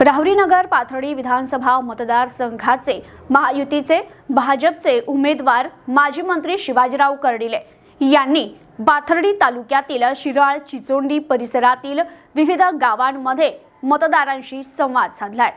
राहुरीनगर पाथर्डी विधानसभा मतदारसंघाचे महायुतीचे भाजपचे उमेदवार माजी मंत्री शिवाजीराव कर्डिले यांनी पाथर्डी तालुक्यातील शिराळ चिचोंडी परिसरातील विविध गावांमध्ये मतदारांशी संवाद साधलाय.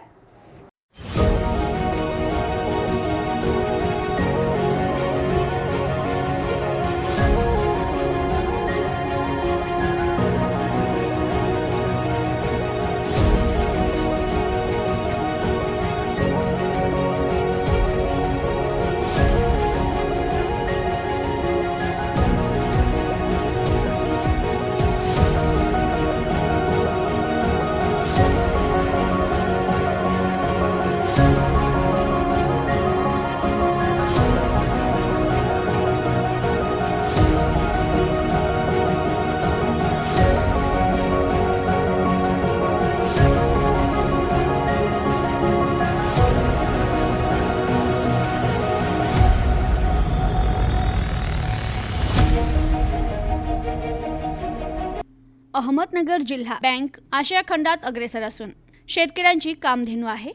अहमदनगर जिल्हा बँक आशिया खंडात अग्रेसर असून शेतकऱ्यांची कामधेनू आहे.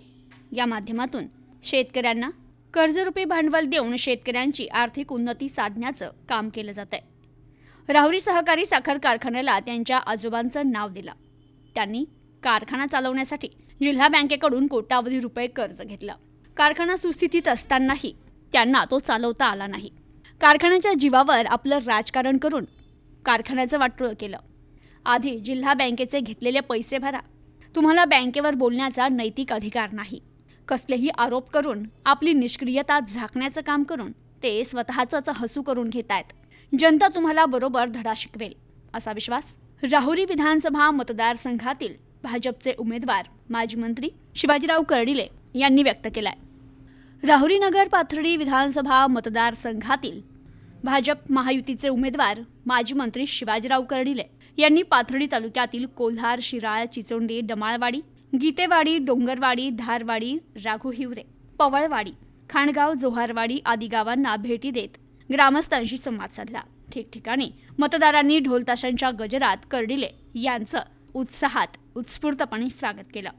या माध्यमातून शेतकऱ्यांना कर्जरूपी भांडवल देऊन शेतकऱ्यांची आर्थिक उन्नती साधण्याचं काम केलं जात आहे राहुरी सहकारी साखर कारखान्याला त्यांच्या आजोबांचं नाव दिलं. त्यांनी कारखाना चालवण्यासाठी जिल्हा बँकेकडून कोट्यावधी रुपये कर्ज घेतलं. कारखाना सुस्थितीत असतानाही त्यांना तो चालवता आला नाही. कारखान्याच्या जीवावर आपलं राजकारण करून कारखान्याचं वाटोळं केलं. आधी जिल्हा बँकेचे घेतलेले पैसे भरा. तुम्हाला बँकेवर बोलण्याचा नैतिक अधिकार नाही. कसलेही आरोप करून आपली निष्क्रियता झाकण्याचं काम करून ते स्वतःचंच हसू करून घेत आहेत जनता तुम्हाला बरोबर धडा शिकवेल. असा विश्वास राहुरी विधानसभा मतदारसंघातील भाजपचे उमेदवार माजी मंत्री शिवाजीराव कर्डिले यांनी व्यक्त केलाय. राहुरी नगर पाथर्डी विधानसभा मतदारसंघातील भाजप महायुतीचे उमेदवार माजी मंत्री शिवाजीराव कर्डिले यांनी पाथर्डी तालुक्यातील कोल्हार शिराळ चिचोंडे डमाळवाडी गीतेवाडी डोंगरवाडी धारवाडी राघू हिवरे पवळवाडी खाणगाव जोहारवाडी आदी गावांना भेटी देत ग्रामस्थांशी संवाद साधला. ठिकठिकाणी मतदारांनी ढोलताशांच्या गजरात कर्डिले यांचं उत्साहात उत्स्फूर्तपणे स्वागत केलं.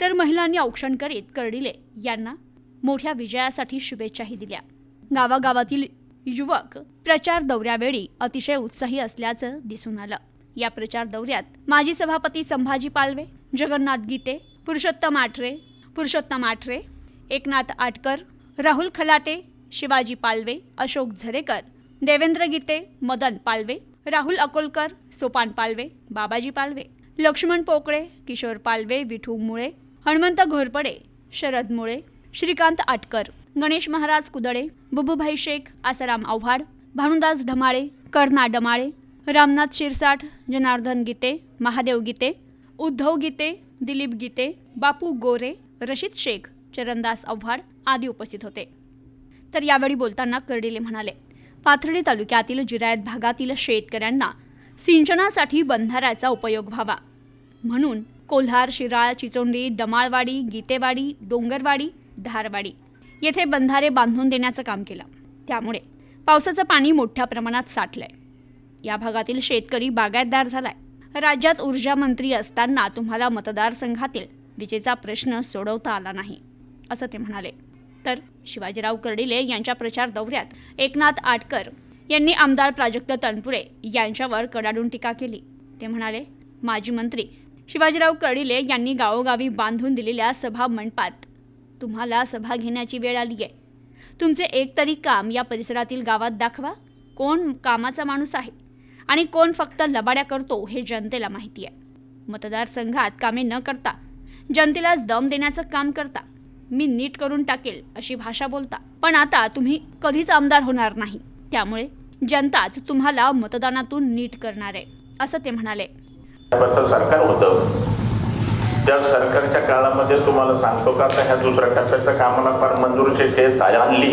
तर महिलांनी औक्षण करीत कर्डिले यांना मोठ्या विजयासाठी शुभेच्छाही दिल्या. गावागावातील युवक प्रचार दौऱ्यावेळी अतिशय उत्साही असल्याचं दिसून आलं. या प्रचार दौऱ्यात माजी सभापती संभाजी पालवे जगन्नाथ गीते पुरुषोत्तम आठरे पुरुषोत्तम आठरे एकनाथ आटकर राहुल खलाटे शिवाजी पालवे अशोक झरेकर देवेंद्र गीते मदन पालवे राहुल अकोलकर सोपान पालवे बाबाजी पालवे लक्ष्मण पोकळे किशोर पालवे विठू मुळे हनुमंत घोरपडे शरद मुळे श्रीकांत आटकर गणेश महाराज कुदळे बुबुभाई शेख आसाराम आव्हाड भानुदास ढमाळे कर्णा डमाळे रामनाथ शिरसाठ जनार्दन गीते महादेव गीते उद्धव गीते दिलीप गीते बापू गोरे रशीद शेख चरणदास आव्हाड आदी उपस्थित होते. तर यावेळी बोलताना कर्डिले म्हणाले पाथर्डी तालुक्यातील जिरायत भागातील शेतकऱ्यांना सिंचनासाठी बंधाऱ्याचा उपयोग व्हावा. म्हणून कोल्हार शिराळ चिचोंडी डमाळवाडी गीतेवाडी डोंगरवाडी धारवाडी येथे बंधारे बांधून देण्याचं काम केलं. त्यामुळे पावसाचं पाणी मोठ्या प्रमाणात साठलंय. या भागातील शेतकरी बागायतदार झालाय. राज्यात ऊर्जा मंत्री असताना तुम्हाला मतदारसंघातील विजेचा प्रश्न सोडवता आला नाही असं ते म्हणाले. तर शिवाजीराव कर्डिले यांच्या प्रचार दौऱ्यात एकनाथ आटकर यांनी आमदार प्राजक्त तनपुरे यांच्यावर कडाडून टीका केली. ते म्हणाले माजी मंत्री शिवाजीराव कर्डिले यांनी गावोगावी बांधून दिलेल्या सभा मंडपात तुम्हाला सभा घेण्याची वेळ आली आहे. तुमचे एक तरी काम या परिसरातील गावात दाखवा. कोण कामाचा माणूस आहे? आणि कोण फक्त लबाड्या करतो हे जनतेला माहिती आहे. मतदारसंघात कामे न करता जनतेलाच दम देण्याचं काम करता मी नीट करून टाकेल अशी भाषा बोलता. पण आता तुम्ही कधीच आमदार होणार नाही. त्यामुळे जनताच तुम्हाला मतदानातून नीट करणार आहे असं ते म्हणाले. सरकार होतं. त्या सरकारच्या काळामध्ये तुम्हाला सांगतो का ह्या दुसऱ्या टप्प्याच्या कामाला फार मंजुरीची टेस्ट आणली.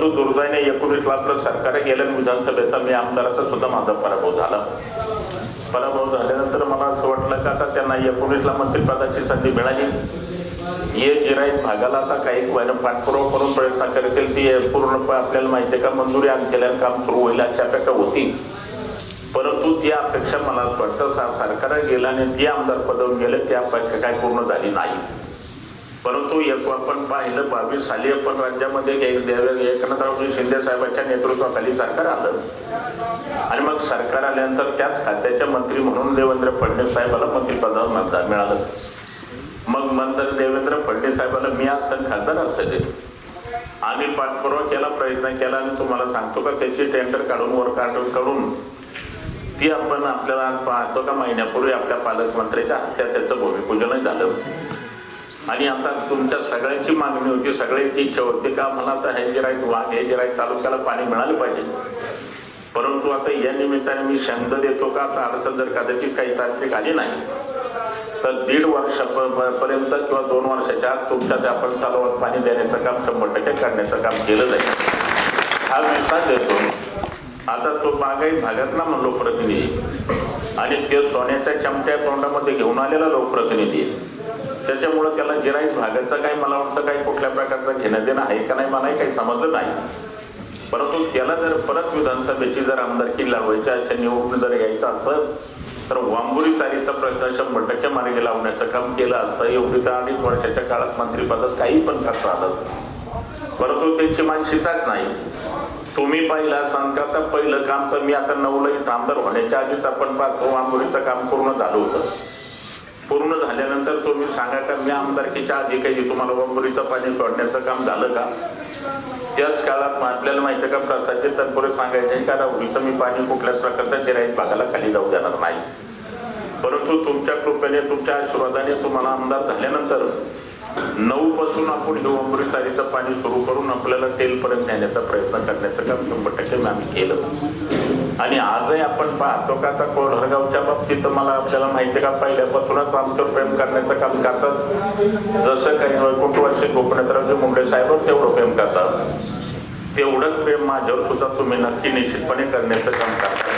परंतु दुर्दैवाने एकोणीसला आपलं सरकार गेलं विधानसभेचा मी आमदाराचा सुद्धा माझा पराभव झाला. पराभव झाल्यानंतर मला असं वाटलं का आता त्यांना एकोणीसला मंत्रिपदाची संधी मिळाली. ये जिराईत भागाला आता काही वयनं पाठपुरावा करून प्रयत्न करतील ती पूर्णपणे आपल्याला माहिती आहे का मंजुरी आण केल्यानं काम सुरू होईल अशा अपेक्षा होती. परंतु ती अपेक्षा मला स्पष्ट वाटतं सा- सरकार गेलं आणि जे आमदार पदवून गेले ती अपेक्षा काय पूर्ण झाली नाही. परंतु एक आपण पाहिलं बावीस साली आपण राज्यामध्ये एक देव- शिंदे साहेबांच्या नेतृत्वाखाली सरकार आलं. आणि मग सरकार आल्यानंतर त्याच खात्याचे मंत्री म्हणून देवेंद्र फडणवीस साहेबाला मंत्रिपदावर मतदान मिळालं. मग नंतर देवेंद्र फडणवीस साहेबाला मी आज सण खासदार असं आम्ही पाठपुरावा केला प्रयत्न केला आणि तुम्हाला सांगतो का त्याची टेंडर काढून वर काढून काढून ती आपण आपल्याला आज पाहतो का महिन्यापूर्वी आपल्या पालकमंत्र्याच्या हत्या त्याचं भूमिपूजनही झालं. आणि आता तुमच्या सगळ्यांची मागणी होती सगळ्यांची इच्छा होती का मला आता हे जे राईट वाघ हे जे तालुक्याला पाणी मिळालं पाहिजे. परंतु आता या निमित्ताने मी शंद देतो का? आता अडचण जर कदाचित काही तांत्रिक आली नाही तर दीड वर्षापर्यंत किंवा दोन वर्षाच्या आत तुमच्या त्या आपण तलावात पाणी देण्याचं काम शंभर टक्के करण्याचं काम केलं जाईल. हा विश्वास देतो. आता तो बागाई भागातला मग लोकप्रतिनिधी आणि ते सोन्याच्या चमट्या तोंडामध्ये घेऊन आलेला लोकप्रतिनिधी त्याच्यामुळं त्याला गिराईक भागाचं काही मला वाटतं काही कुठल्या प्रकारचं घेणं देणं आहे का नाही मलाही काही समजलं नाही. परंतु त्याला जर परत विधानसभेची जर आमदारकी लावायची अशा निवडून जर यायचं असतं तर वांबुरी तारीचा प्रश्न शंभर टक्के मार्गी लावण्याचं काम केलं असतं. एवढी तर अडीच वर्षाच्या काळात मंत्रिपदात काही पण खर्च आलं परंतु त्यांची मानसिकताच नाही. तुम्ही पाहिला सांगता पहिलं काम तर मी आता नवलं इथं आमदार होण्याच्या आधीच आपण पाहतो वांबुरीचं काम पूर्ण झालं होतं. पूर्ण झाल्यानंतर तुम्ही सांगा का मी आमदारकीच्या आधी काही तुम्हाला वंबुरीचं पाणी सोडण्याचं काम झालं का? त्याच काळात आपल्याला माहिती आहे का प्रसादचे तत्पुरे सांगायचे का राहुरीचं मी पाणी कुठल्याच प्रकारचं जिराईत भागाला खाली जाऊ देणार नाही. परंतु तुमच्या कृपेने तुमच्या आशीर्वादाने तुम्हाला आमदार झाल्यानंतर नऊ पासून आपण हे वांबरी तारीचं पाणी सुरू करून आपल्याला तेलपर्यंत नेण्याचा प्रयत्न करण्याचं काम शंभर टक्के आम्ही केलं. आणि आजही आपण पाहतो का आता कोळहरगावच्या बाबतीत मला आपल्याला माहिती आहे का पहिल्यापासूनच आमचं प्रेम करण्याचं काम करतात. जसं काही वैकुंठवर्षी गोपनेत्रावजी मुंडे साहेब तेवढं प्रेम करतात. तेवढंच प्रेम माझ्यावर सुद्धा तुम्ही नक्की निश्चितपणे करण्याचं काम करता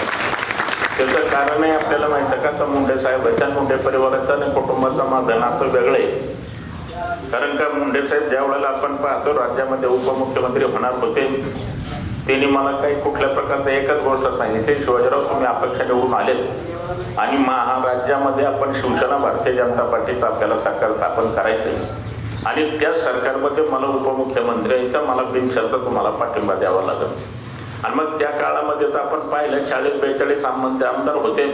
त्याचं कारणही आपल्याला माहिती का तर मुंडे साहेबांच्या मुंडे परिवाराचं आणि कुटुंबाचं माझं नातं वेगळं आहे. कारण का मुंडे साहेब ज्या वेळेला आपण पाहतो राज्यामध्ये उपमुख्यमंत्री होणार होते त्यांनी मला काही कुठल्या प्रकारचं एकच गोष्ट सांगितली शिवाजीराव तुम्ही अपेक्षा निवडून आले आणि महाराज्यामध्ये आपण शिवसेना भारतीय जनता पार्टीचं आपल्याला सरकार स्थापन करायचे आणि त्या सरकारमध्ये मला उपमुख्यमंत्र्यांचा मला बिनशर्त तुम्हाला पाठिंबा द्यावा लागेल. आणि मग त्या काळामध्ये तर आपण पाहिलं चाळीस बेचाळीस आमदार आमदार होते.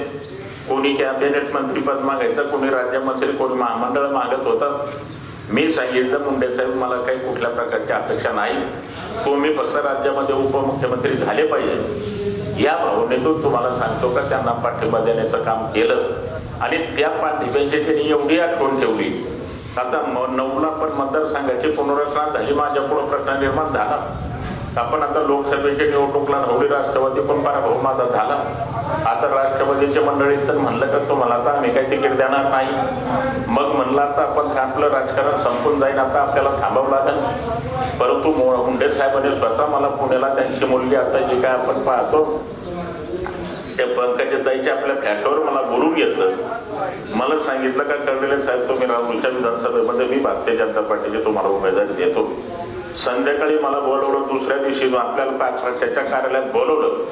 कोणी कॅबिनेट मंत्रीपद मागायचं कोणी राज्यमंत्री कोणी महामंडळ मागत होतं. मी सांगितलं मुंडे साहेब मला काही कुठल्या प्रकारची अपेक्षा नाही. तुम्ही फक्त राज्यामध्ये उपमुख्यमंत्री झाले पाहिजे. या भावनेतून तुम्हाला सांगतो का त्यांना पाठिंबा देण्याचं काम केलं. आणि त्या पाठिंब्याची त्यांनी एवढी आठवण ठेवली. आता म- नऊला पण मतदारसंघाची पुनर्रचना झाली माझ्या पुढे प्रश्न निर्माण झाला. आपण आता लोकसभेच्या निवडणुकीला राहुली राष्ट्रवादी पण पराभव माझा झाला. आता राष्ट्रवादीच्या मंडळीत तर म्हणलं का तुम्हाला आता आम्ही काही तिकीट देणार नाही. मग म्हणलं आता आपण आपलं राजकारण संपून जाईल आता आपल्याला थांबावं लागेल. परंतु मुंडे साहेबांनी स्वतः मला पुण्याला त्यांची मुलगी आता जी काय आपण पाहतो त्या पंकजा ताईच्या आपल्या फ्लॅटवर मला बोलून घेतलं. मला सांगितलं का कर्डिले साहेब तुम्ही राहुलच्या विधानसभेमध्ये मी भारतीय जनता पार्टीचे तुम्हाला उमेदवारी देतो. संध्याकाळी मला बोलवलं दुसऱ्या दिवशी आपल्याला पक्षाच्या कार्यालयात बोलवलं.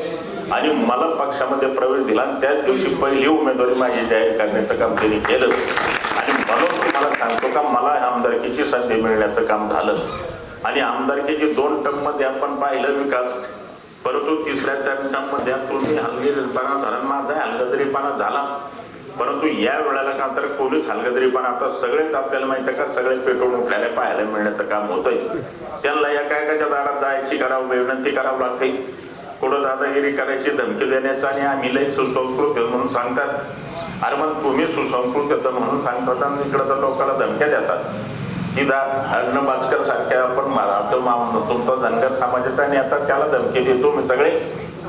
आणि मला पक्षामध्ये प्रवेश दिला. त्याच दिवशी पहिली उमेदवारी माझी जाहीर करण्याचं काम त्यांनी केलं. आणि म्हणून तुम्हाला सांगतो का मला आमदारकीची संधी मिळण्याचं काम झालं. आणि आमदारकीची दोन टर्ममध्ये आपण पाहिलं विकास. परंतु तिसऱ्या टर्ममध्ये तुम्ही हलगीपणा धरण माझा हलगदरीपणा झाला. परंतु या वेळेला का तर पोलीस हलगदरीपणा आता सगळेच आपल्याला माहिती आहे का? सगळे पेटवून उठल्याने पाहायला मिळण्याचं काम होतंय. त्यांना या काय कायच्या दारात जायची करावं विनंती करावं लागते. कुठं दादागिरी करायची धमकी देण्याचं आणि आम्ही लई सुसंस्कृत म्हणून सांगतात. अरे मग तुम्ही सुसंस्कृत येतं म्हणून सांगतात आणि इकडं तर लोकांना धमक्या देतात. की दा हरण भास्कर सारख्या आपण महाराष्ट्र मा- तुमचा धनगर समाजाचा आणि आता त्याला धमकी देतो. मी सगळे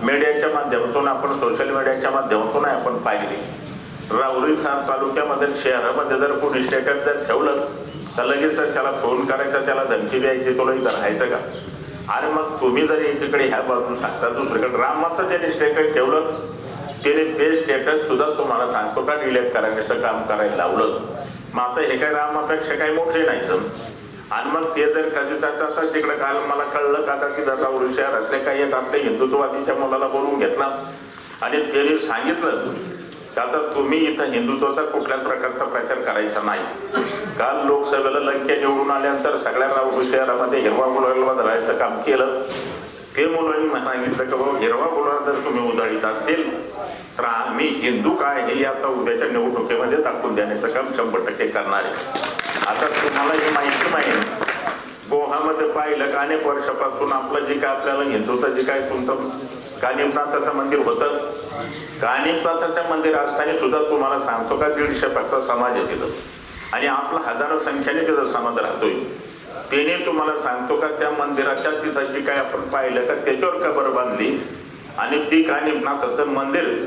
मीडियाच्या माध्यमातून आपण सोशल मीडियाच्या माध्यमातून आपण पाहिली. राहुरी सा- तालुक्यामध्ये शहरामध्ये जर कोणी स्टेटस जर ठेवलं तर लगेच तर त्याला फोन करायचा त्याला धमकी द्यायची तुला इथं राहायचं का? आणि मग तुम्ही जर एकीकडे ह्या बाजून सांगता दुसरीकडे रामाचं ज्याने स्टेटस ठेवलं त्याने ते स्टेटस सुद्धा तुम्हाला सांगतो का डिलेट करण्याचं काम करायला लावलं. मग आता हे काय रामापेक्षा काही मोठे नाही तर. आणि मग ते जर कधी त्याचं असं तिकडे काल मला कळलं का तर की दादा शहरातले काही एक आपल्या हिंदुत्ववादीच्या मुलाला बोलून घेतला. आणि त्यांनी सांगितलं आता तुम्ही इथं हिंदुत्वाचा कुठल्याच प्रकारचा प्रचार करायचा नाही. काल लोकसभेला लंके निवडून आल्यानंतर सगळ्या नाव शहरामध्ये हिरवा गुलाल धरायचं काम केलं. ते मुलांनी सांगितलं की बाबा हिरवा गुलाल जर तुम्ही उधळीत असतील तर आम्ही हिंदू काय हे आता उद्याच्या निवडणुकीमध्ये दाखवून देण्याचं काम शंभर टक्के करणार आहे. आता तुम्हाला हे माहिती नाही. गोहामध्ये पाहिलं का अनेक वर्षापासून आपलं जे काय आपल्याला हिंदूचं जे काय तुमचं कानिमनाथाचं मंदिर होतं? कानिमनाथाचं मंदिर असताना सुद्धा तुम्हाला सांगतो का? दीडशे फक्त समाज आहे तिथं. आणि आपला हजारो संख्येने तिथं समाज राहतोय. त्याने तुम्हाला सांगतो का? त्या मंदिराच्या तिथं काय आपण पाहिलं का त्याच्यावर कबर बांधली. आणि ती कानिमनाथाचं मंदिर?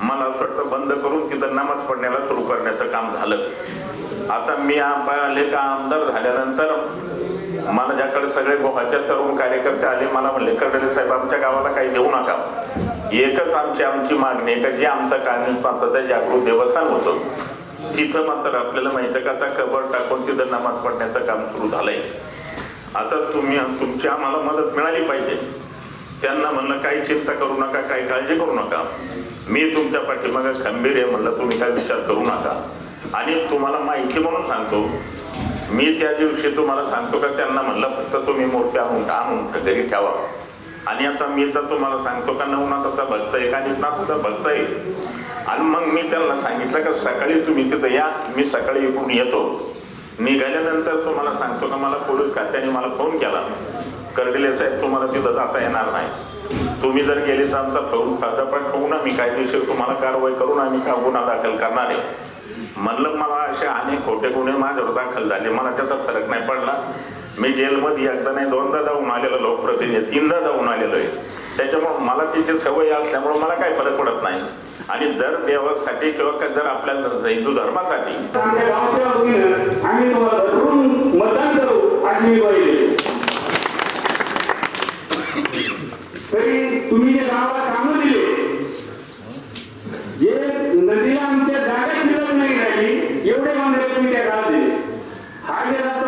मला असं वाटतं बंद करून तिथं नमाज पडण्याला सुरू करण्याचं काम झालं. आता मी आले का आमदार झाल्यानंतर मला ज्याकडे सगळे गोहाच्या तरुण कार्यकर्ते आले मला म्हणले कडले साहेब आमच्या गावाला काही देऊ नका. एकच आमची आमची मागणी आहे का जे आमचं कानिमनाथाचं जागृत देवस्थान होतं. तिथं मात्र आपल्याला माहिती आहे का आता कबर टाकून तिथं नमाज पडण्याचं काम सुरू झालंय. आता तुम्ही तुमची आम्हाला मदत मिळाली पाहिजे. त्यांना म्हणलं काही चिंता करू नका काही काळजी करू नका. मी तुमच्या पाठीमागे खंबीर आहे म्हणलं तुम्ही काय विचार करू नका. आणि तुम्हाला माहिती म्हणून सांगतो मी त्या दिवशी तुम्हाला सांगतो का त्यांना म्हणलं फक्त तुम्ही मूर्ती आणून आणून घरी ठेवा. आणि आता मी तर तुम्हाला सांगतो का नवनाथाचा भक्त आहे का नाथाचा भक्त आहे? आणि मग मी त्यांना सांगितलं का सकाळी तुम्ही तिथं या मी सकाळी इकडून येतो. निघाल्यानंतर तुम्हाला सांगतो का मला पोलीस खात्याने मला फोन केला. कर्डिले साहेब तुम्हाला तिथं जाता येणार नाही. तुम्ही जर गेले तर आमचा फौज खाता पण ठेवू ना मी कायदेशीर तुम्हाला कारवाई करून आम्ही का गुन्हा दाखल करणार आहे? म्हणलं मला असे अनेक खोटे गुन्हे माझ्यावर दाखल झाले. मला त्याचा फरक नाही पडला. मी जेलमध्ये एकदा नाही दोनदा जाऊन आलेलो लोकप्रतिनिधी तीनदा जाऊन आलेलो आहे. त्याच्यामुळे मला तिची सवय असल्यामुळे मला काही फरक पडत नाही. आणि जर देवासाठी किंवा जर आपल्या हिंदू धर्मासाठी तरी तुम्ही जे गावाला कामं दिले जे नदीला आमच्या जागा शिल्लक नाही राहिली एवढे बांधले तुम्ही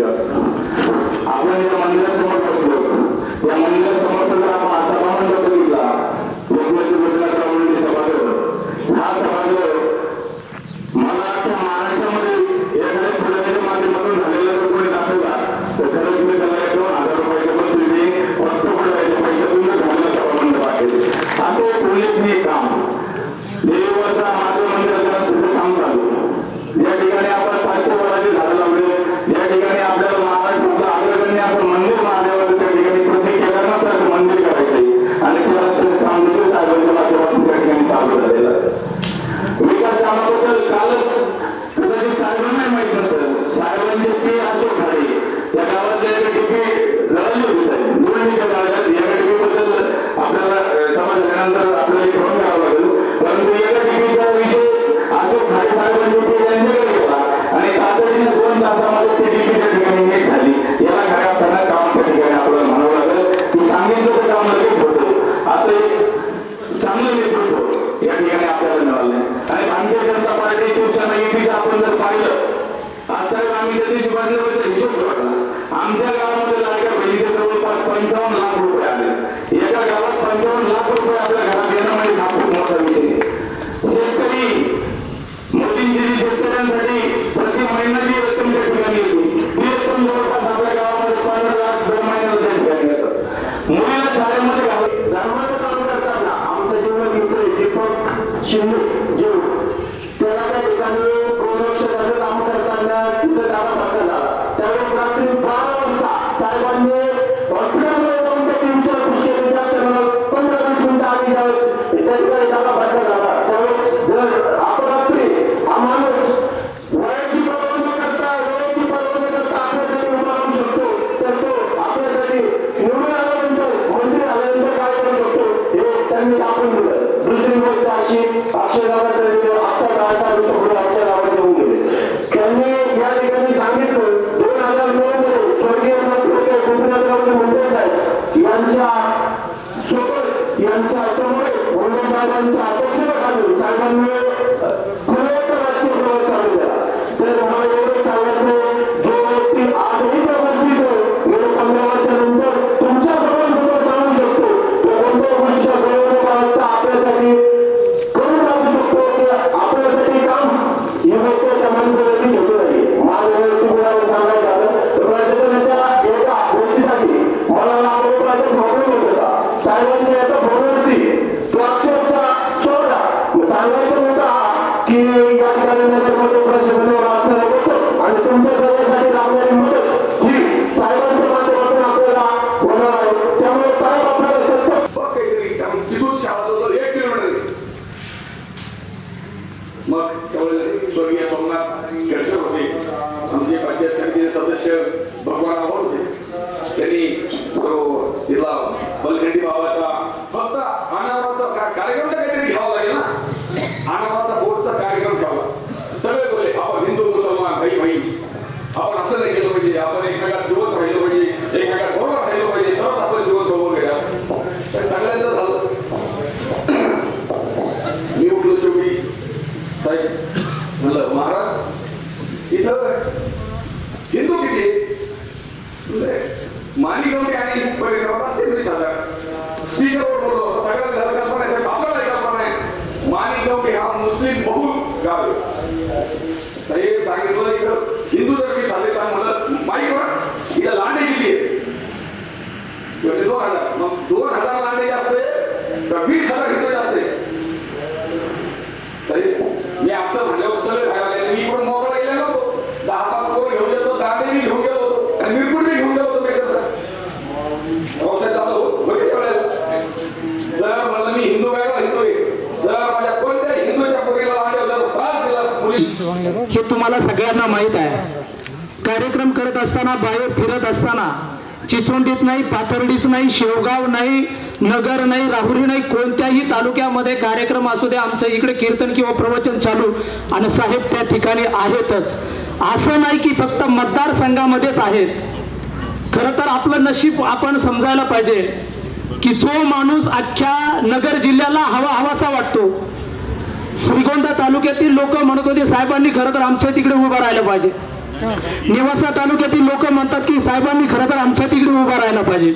Gracias. Der यांच्या सोबत यांच्या समोर मुंडे साहेबांच्या अध्यक्षतेखाली साहेबांमुळे माणिकवटे आणि परिसरात असते हजार स्पीकरवर बोललो सगळ्यात कल्पना आहे साहेब, आपल्याला कल्पना आहे माणिकवटे हा मुस्लिम बहुल गाव आहे. हे सांगितलं हिंदू जर मी झाले तर म्हणलं माईकवर इथं लांडे किती आहे. म्हणजे दोन हजार मग दोन हजार लांडे जास्त आहे तर वीस हजार हिंदू जास्त आहे? तरी मी असं म्हणल्यावर सगळे खायला लागले. मी पण मोकळा गेलेलो होतो दहा पाच पोरं घेऊन गेलो दांडे मी घेऊन गेलो होतो आणि मिरपूड मी घेऊन गेलो होतो त्याच्यात पावसाळ्यात जातो बघितल्या वेळेला जर म्हणलं मी हिंदू काय हिंदू आहे जर माझ्या कोणत्या हिंदूच्या पोरीला लांडे जर त्रास दिला मुली हे तुम्हाला सगळ्यांना माहीत आहे. कार्यक्रम करत असताना बाहेर फिरत असताना चिचोंडीत नाही पाथर्डीच नाही शेवगाव नाही नगर नाही राहुरी नाही कोणत्याही तालुक्यामध्ये कार्यक्रम असू दे आमचं इकडे कीर्तन किंवा प्रवचन चालू. आणि साहेब त्या ठिकाणी आहेतच. असं नाही की फक्त मतदारसंघामध्येच आहेत. खरं तर आपलं नशीब आपण समजायला पाहिजे की जो माणूस अख्ख्या नगर जिल्ह्याला हवा हवासा वाटतो. श्रीगोंदा तालुक्यातील लोक म्हणत होते साहेबांनी खरं तर आमच्या तिकडे उभं राहिलं पाहिजे. नेवासा तालुक्यातील लोक म्हणतात की साहेबांनी खरं तर आमच्या तिकडे उभं राहायला पाहिजे.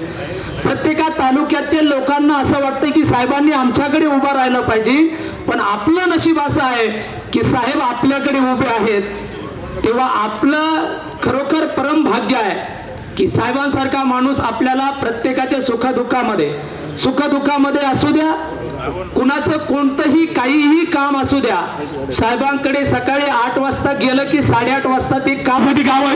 प्रत्येका तालुक्याच्या लोकांना असं वाटतं की साहेबांनी आमच्याकडे उभं राहिलं पाहिजे. पण आपलं नशीब असं आहे की साहेब आपल्याकडे उभे आहेत. तेव्हा आपलं खरोखर परम भाग्य आहे की साहेबांसारखा माणूस आपल्याला प्रत्येकाच्या सुखदुःखामध्ये सुखदुःखामध्ये असू द्या कुणाचं कोणतंही काहीही काम असू द्या साहेबांकडे सकाळी आठ वाजता गेलं की साडेआठ वाजता ते काममध्ये गाव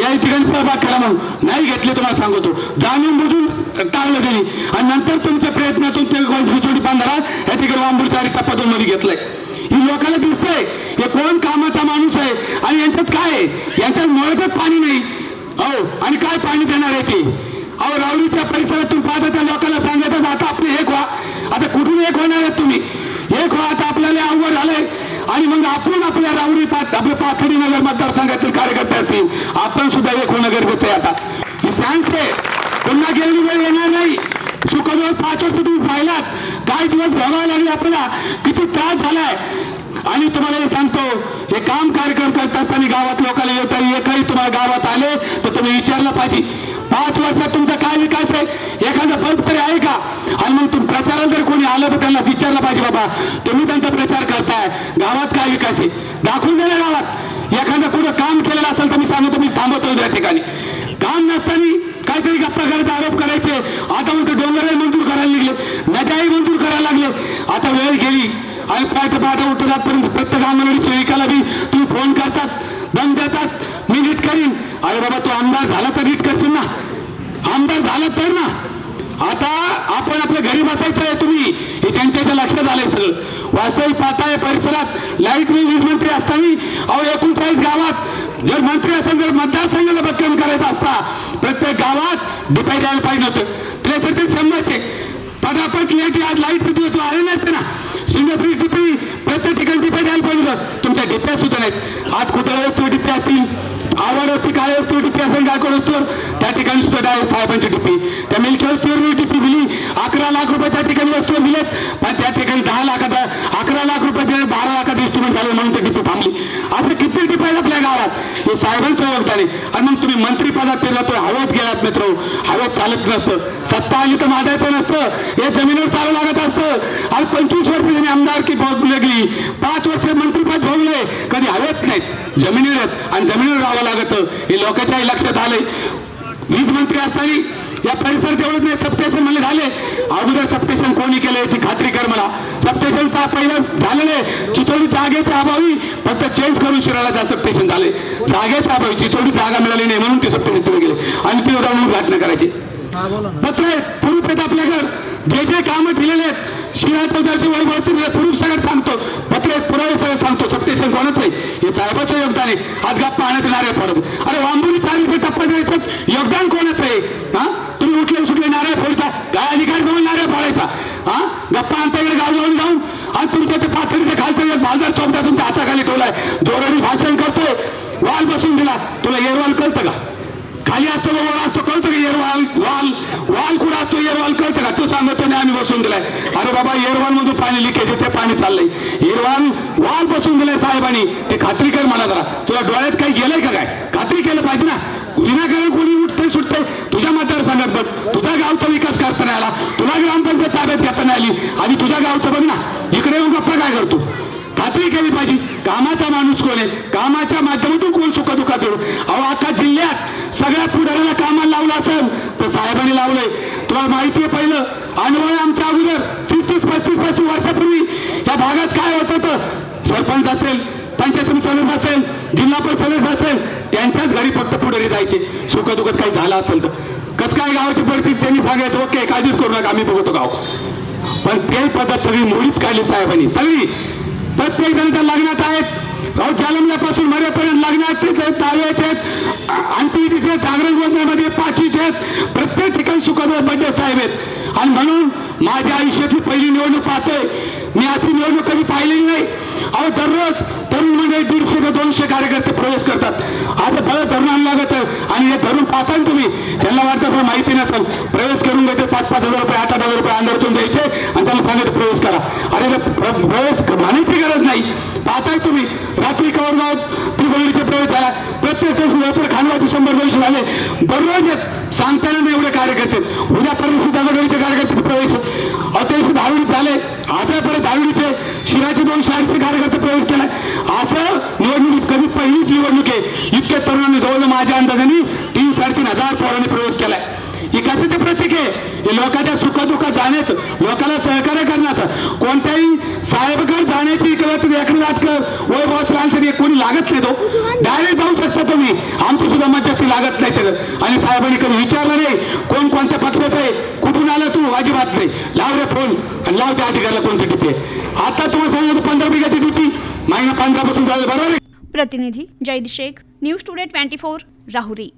या ठिकाणी सहभाग करा म्हणून. नाही घेतले तुम्हाला सांगतो. जाणून बुजून टाळलं त्यांनी. आणि नंतर तुमच्या प्रयत्नातून ते गोलफिचोडी बांधारा या ठिकाणी वांबूरच्या पद्धतीमध्ये मध्ये घेतलंय. ही लोकांना दिसतंय. हे कोण कामाचा माणूस आहे? आणि यांच्यात काय आहे? यांच्यात मुळातच पाणी नाही. अहो आणि काय पाणी देणार आहे ते? अहो राऊलीच्या परिसरातून पाहता त्या लोकांना सांगायचं आता आपले एक व्हा. आता कुठून एक होणार आहेत तुम्ही? एक व्हा आता आपल्याला अवघड झालंय. आणि मग आपण आपल्या राऊरी आपल्या पाथडी नगर मतदारसंघातील कार्यकर्ते असतील. आपण सुद्धा एक होणं गरजेचं आहे आता. ही सांगते आहे. पुन्हा गेली वेळ येणार नाही. सुखदोष पाच वर्ष तुम्ही पाहिलात काही दिवस भोगावे लागले आपल्याला. किती त्रास झालाय. आणि तुम्हाला हे सांगतो हे काम कार्यक्रम करत असताना गावात लोकांना येता एकही तुम्हाला गावात आले तर तुम्ही विचारलं पाहिजे. पाच वर्षात तुमचा काय विकास आहे? एखादा बल्ब तरी आहे का? आणि मग तुम्ही प्रचाराला जर कोणी आलं तर त्यांना विचारलं पाहिजे बाबा तुम्ही त्यांचा प्रचार करताय. गावात काय विकास आहे? दाखवून द्या गावात. एखादं कुठं काम केलेलं असेल तर मी सांगतो मी थांबवतो त्या ठिकाणी. काम नसताना काहीतरी गप्पा करायचे आरोप करायचे. आता म्हणतो डोंगरही मंजूर करायला लागले. नद्याही मंजूर करायला लागले. आता वेळ गेली. आणि पाठ पाठ उठतात प्रत्येक अंगणवाडी सेविकाला बी तुम्ही फोन करतात. दम देतात मी नीट करीन. अरे बाबा तो आमदार झाला तर नीट करशील ना? आमदार झाला तर ना? आता आपण आपल्या घरी बसायचं आहे तुम्ही. हे त्यांच्या लक्षात आलंय सगळं. वास्तविक पाहताय परिसरात लाइट बिल वीज मंत्री असताना अहो एकोणचाळीस गावात जर मंत्री असेल जर मतदारसंघाला बदकम करायचा असता. प्रत्येक गावात डिपाई द्यायला पाहिजे होतं. त्रेसष्ट शंभरचे. पटापट की आज लाइट दिवस आले नसते ना सिंगफ्री टिपी प्रत्येक ठिकाणी टिपे द्यायला पाहिजे तुमच्या डिप्या सुद्धा नाहीत. आज कुठल्या वस्तू डिपे असतील? आवड असते काय वस्तू टिपी असेल गायकोड असतो? त्या ठिकाणी सुद्धा डाय साहेबांची टिपी. त्या मिल्की वस्तूवर टिपी दिली. अकरा लाख रुपये त्या ठिकाणी वस्तू दिलेत. पण त्या ठिकाणी दहा लाखाचा अकरा लाख रुपये दिले बारा लाखात इन्स्ट्रुमेंट झाले म्हणून ते टिपी थांबली. असं किती टिपी आहेत आपल्या गावात? हे साहेबांचं योगदान आहे आणि मग तुम्ही मंत्रीपदात फिरला तर हवेत गेलात मित्र. हवेत चालत नसतं. सत्ता आली तर मागायचं नसतं. हे जमिनीवर चालू लागत असतं. आज पंचवीस वर्ष त्यांनी आमदारकी गेली पाच वर्ष कधी हवेत नाहीत. जमिनीवर आहेत. आणि जमिनीवर राहावं लागतं. हे लोकांच्याही लक्षात आलंय. वीज मंत्री असताना या परिसरात एवढंच नाही. सबस्टेशन मला झाले. अगोदर सबस्टेशन कोणी केलं याची खात्री कर मला. सबस्टेशन पहिलं झालेले चिचोडी जागेच्या अभावी फक्त चेंज करून शिरायला त्या सबस्टेशन झाले जागेच्या अभावी चिचोडी जागा मिळाली नाही म्हणून ते सबस्टेशन तिथे गेले. आणि ते जाऊन उद्घाटन करायचे. पत्र आहेत. पुरूप आहेत आपल्याकडे जे जे कामं दिलेले आहेत. शिवाय पदार्थी वैभव पुरूप सगळं सांगतो. पत्र पुरावे सगळं सांगतो. सबस्टेशन आहे. हे साहेबाचं योगदान आहे आज गप्पा येणार आहे पडत अरे वांबुली चालू टप्पा द्यायचं. योगदान कोणाचं आहे? हा? तुम्ही उठले सुटले नारळ फोडता. काय अधिकार घेऊन नारळ फोडायचा हा? गप्पा आणता इकडे गाव जाऊन जाऊन. आणि तुमच्या ते पाथरीच्या खालचं बाजार चौकटा तुमच्या हाताखाली ठेवलाय. जोरडी भाषण करतोय. वाल बसून दिला. तुला येरवाल कळतं का? खाली असतो वर असतो. कळतं का येरवाल? वाल? वाल कुठं असतो? येरवाल कळतं का? तो सांगतो बसून दिलाय. अरे बाबा येरवाल मधून पाणी लिकेज ते पाणी चाललंय. येरवान वाल बसून दिलाय साहेबांनी. ते खात्री कर मला जरा. तुझ्या डोळ्यात काही गेलंय का काय? खात्री केलं पाहिजे ना. विनाकारण कोणी उठतंय सुटतंय तुझ्या मतदारसंघात बघ. तुझ्या गावचा विकास करता नाही आला. तुला ग्रामपंचायत ताब्यात घेता नाही आली. आणि तुझ्या गावचं बघ ना. इकडे येऊन गप्पा काय करतो? खात्री केली पाहिजे. कामाचा माणूस कोण आहे? कामाच्या माध्यमातून कोण सुखदुखात येऊ अहो अख्खा जिल्ह्यात सगळ्या पुढाऱ्याला कामाला लावलं असेल. तर साहेबांनी लावलंय. तुम्हाला माहिती आहे पहिलं? अनुभव आमच्या अगोदर तीस तीस पस्तीस पस्तीस वर्षापूर्वी या भागात काय होत होतं? सरपंच असेल पंचायत समिती सदस्य असेल जिल्हा परिषद सदस्य असेल त्यांच्याच घरी फक्त पुढे जायचे. सुखदुखत काही झालं असेल तर. कसं काय गावाची परिस्थिती त्यांनी सांगायचं ओके काळजीच करू नका आम्ही बघतो गाव. पण ते पद्धत सगळी मोडीत काढली साहेबांनी. सगळी. प्रत्येक जण त्या लग्नात आहेत. गाव जालमल्यापासून मरेपर्यंत लग्नात तिथे आहेत आहेत. आणखी तिथे जागरण योजनेमध्ये पाचीत आहेत. प्रत्येक ठिकाणी सुखद बड्डे साहेब आहेत. आणि म्हणून माझ्या आयुष्यातली पहिली निवडणूक पाहतोय. मी अशी निवडणूक कधी पाहिलेली नाही. अहो दररोज तरुण म्हणजे दीडशे ते दोनशे कार्यकर्ते प्रवेश करतात. आज बरं तरुण आणलं लागत आणि हे तरुण पाहताल तुम्ही त्यांना वाटतं असं माहिती नसेल. प्रवेश करून घेते पाच पाच हजार रुपये आठ आठ हजार रुपये अंधारतून द्यायचे आणि त्याला सांगायचं प्रवेश करा. अरे प्र- प्रवेश म्हणायची गरज नाही. पाहताय तुम्ही रात्री कवरगाव त्रिभुवनीचे प्रवेश झाला. प्रत्येक दिवशी व्यवसाय खांडवाचे शंभर दोनशे झाले. दररोज सांगताना एवढे कार्यकर्ते. उद्या परवा सुद्धा कार्यकर्ते प्रवेश आले. आता परत दहावीचे शिराचे दोन शाळेचे कार्यकर्ते प्रवेश केलाय. असं निवडणूक कधी पहिलीच निवडणूक आहे इतक्या तरुणांनी जवळ माझ्या अंदाजाने तीन साडेतीन हजार पोरांनी प्रवेश केलाय. ही कशाचे प्रतीक आहे. हे लोकांच्या सुखदुःखात जाण्याचं लोकांना सहकार्य करण्याचं. कोणत्याही साहेबगड जाण्याची किंवा तुम्ही वय वैभव असला कोणी लागत नाही तो. डायरेक्ट जाऊ शकता तुम्ही. आमची सुद्धा मध्यस्थी लागत नाही त्याला आणि साहेबांनी कधी विचारलं नाही कोण कोणत्या पक्षाचं आहे कुठून आला तू? अजिबात नाही. लाव रे फोन आणि लाव त्या अधिकाऱ्याला कोणती टिपी आहे आता तुम्हाला सांगितलं पंधरा बिघाची टिपी महिना पंधरा पासून झालं बरोबर आहे? प्रतिनिधी Zaid Shaikh news today twenty four Rahuri.